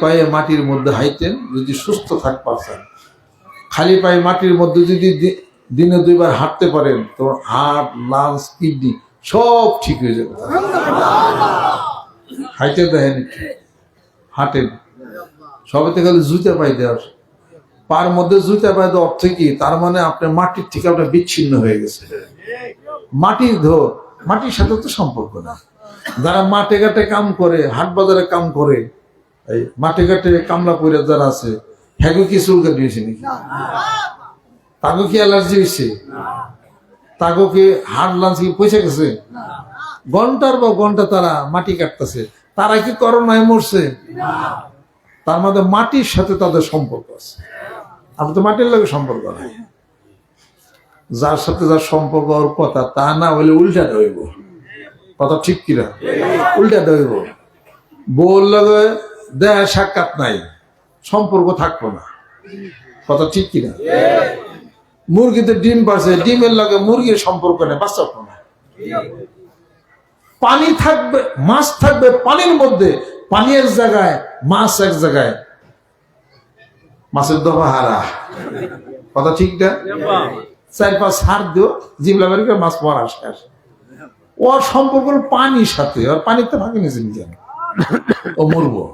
পায়ে মাটির মধ্যে হাইতেন যদি সুস্থ থাক পারছেন খালি পায়ে মাটির মধ্যে যদি দিনে দুইবার হাঁটতে পারেন, তো হার্ট লাংস কিডনি সব ঠিক হয়ে যাবে। হাইতে দেখেন হাঁটেন। সবে তো খালি জুতা পাই দেওয়ার। পার মধ্যে জুতা পাই দেওয়ার অর্থ কি? তার মানে আপনার মাটির থেকে আপনার বিচ্ছিন্ন হয়ে গেছে। মাটির ধর মাটির সাথে তো সম্পর্ক না। যারা মাঠে ঘাটে কাম করে, হাট বাজারে কাম করে এই মাঠে ঘাটে কামলা করে যারা আছে হ্যাঁ কি চুলকা দিয়েছে নাকি? তাকে কি অ্যালার্জি হয়েছে? তাকে কি হাড় লাঞ্চ কি পয়সা গেছে? ঘণ্টার পর ঘণ্টা তারা মাটি কাটতেছে। তারা কি করোনায় মরছে? তার মধ্যে মাটির সাথে তাদের সম্পর্ক আছে। আপনি তো মাটির লোকের সম্পর্ক নাই। যার সাথে যার সম্পর্ক ওর কথা তা না হইলে উল্টা হইব কথা ঠিক কিনা? উল্টা হইব বউর লগে দেহ সাক্ষাৎ নাই, সম্পর্ক থাকব না। কথা ঠিক কিনা? মুরগিতে ডিম পারছে ডিমের লগে মুরগির সম্পর্ক নেই বাচ্চা না। পানি থাকবে, মাছ থাকবে পানির মধ্যে পানি এক জায়গায়, মাছ এক জায়গায়। মাছের দফা হারা। কথা ঠিক না? চার পাঁচ হার দিও জিবলা বের করে মাছ মারা শেষ। ওর সম্পর্ক পানির সাথে, আর পানিতে ভাগে নিয়েছে নিজে ও মরবো।